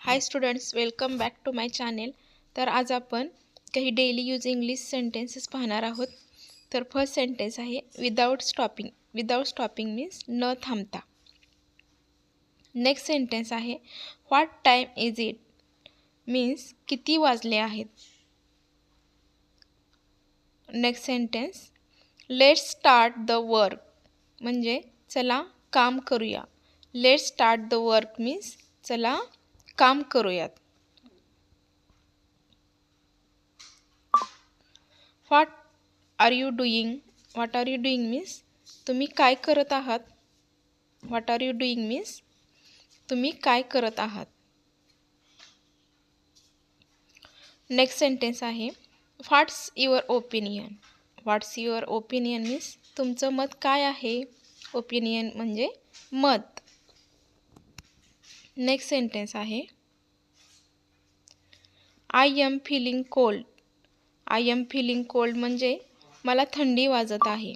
Hi students welcome back to my channel तर आज आपण काही डेली यूज इंग्लिश सेंटेन्सेस पाहणार आहोत. तर फर्स्ट सेंटेन्स आहे without stopping without stopping means न थांबता. नेक्स्ट सेंटेन्स आहे what time is it means किती वाजले आहेत. Next sentence let's start the work म्हणजे चला काम करूया. Let's start the work means चला काम करूयात. What are you doing what are you doing means तुम्ही काय करत आहात? What are you doing means तुम्ही काय करत आहात? नेक्स्ट सेंटेन्स आहे what's your opinion what's your opinion means तुमचं मत काय आहे? ओपिनियन म्हणजे मत. नेक्स्ट सेंटेन्स आहे. I am feeling cold I am feeling cold म्हणजे मला थंडी वाजत आहे.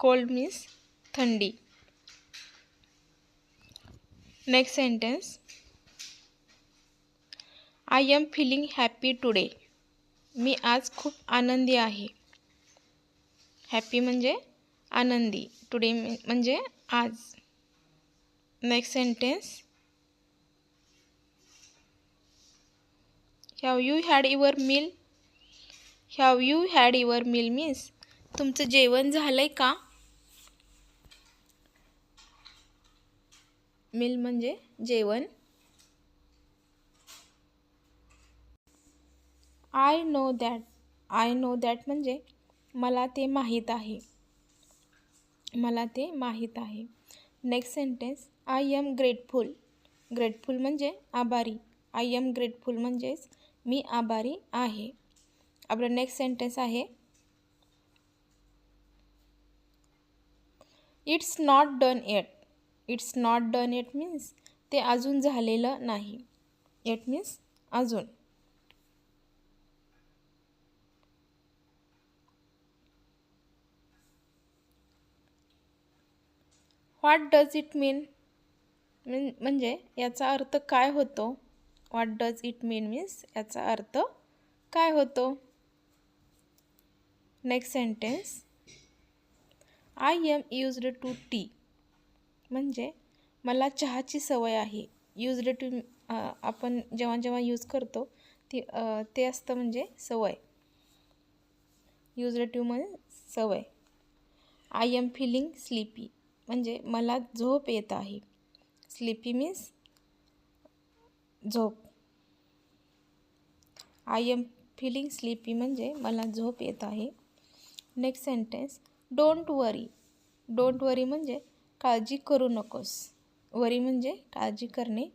कोल्ड मीन्स थंडी. Next sentence I am feeling happy today मी आज खूप आनंदी आहे. हॅपी म्हणजे आनंदी. टुडे म्हणजे आज. Next sentence have you had your meal? Have you had your meal means तुमचं जेवण झालं आहे का? मिल म्हणजे जेवण. I know that I know that म्हणजे मला ते माहीत आहे. मला ते माहीत आहे. Next sentence I am grateful. Grateful म्हणजे आभारी. आय एम ग्रेटफुल म्हणजेच मी आभारी आहे. आपलं नेक्स्ट सेंटेन्स आहे. It's not done yet it's not done yet means ते अजून झालेलं नाही. येट मीन्स अजून. व्हॉट डज इट मीन म्हणजे याचा अर्थ काय होतो? What does it mean means याचा अर्थ काय होतो? Next sentence I am used to tea म्हणजे मला चहाची सवय आहे. युज्ड टू आपण जेव्हा जेव्हा यूज करतो ती ते असतं म्हणजे सवय. युज्ड टू म्हणजे सवय. आय एम फिलिंग स्लीपी म्हणजे मला झोप येत आहे. स्लीपी मीन्स झोप. आय एम फिलिंग स्लीपी म्हणजे मला झोप येत आहे. Next sentence don't worry don't worry म्हणजे काळजी करू नकोस. वरी म्हणजे काळजी करणे.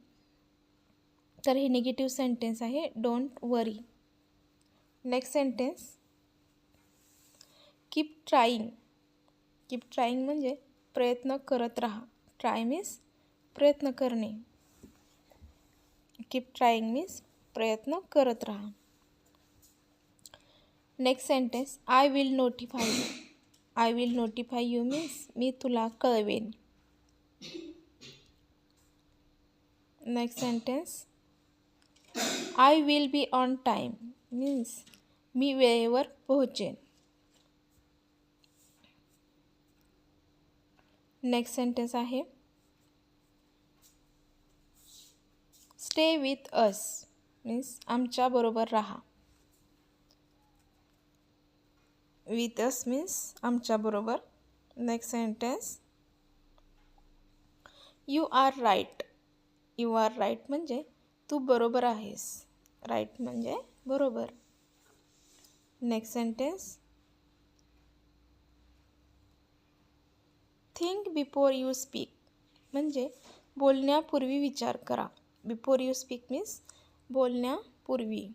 तर हे निगेटिव्ह सेंटेन्स आहे don't worry next sentence keep trying keep trying म्हणजे प्रयत्न करत राहा. ट्राय मीन्स प्रयत्न करणे. कीप ट्राईंग मीन्स प्रयत्न करत राहा. Next sentence I will notify you I will notify you means मी तुला कळवेन. Next sentence I will be on time means मी वेळेवर पोहोचेन. नेक्स्ट सेंटेन्स आहे स्टे विथ अस मीन्स आमच्याबरोबर राहा. विथ अस मीन्स आमच्याबरोबर next sentence you are right you are right म्हणजे तू बरोबर आहेस. राईट म्हणजे बरोबर. Next sentence think before you speak म्हणजे बोलण्यापूर्वी विचार करा. बिफोर यू स्पीक मीन्स बोलण्यापूर्वी.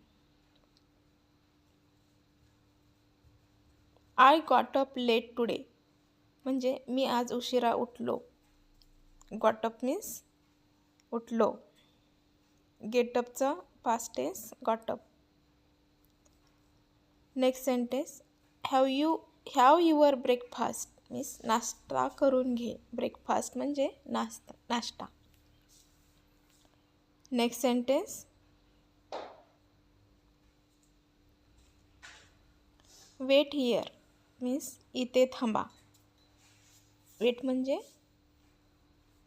I got up late today. म्हणजे मी आज उशिरा उठलो. गॉट अप मीन्स उठलो. गेटअपचा past tense got up. Next sentence have you have your breakfast means नाश्ता करून घे. ब्रेकफास्ट म्हणजे नाश्ता नाश्ता. Next sentence wait here means इथे थांबा. वेट म्हणजे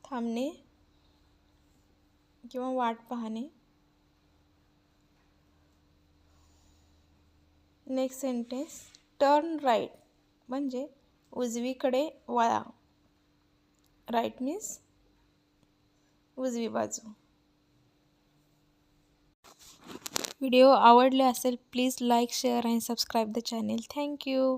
थांबणे किंवा वाट पाहणे. नेक्स्ट सेंटेन्स टर्न राईट म्हणजे उजवीकडे वळा. राईट मीन्स उजवी बाजू. व्हिडिओ आवडले असेल please like share and subscribe the channel. Thank you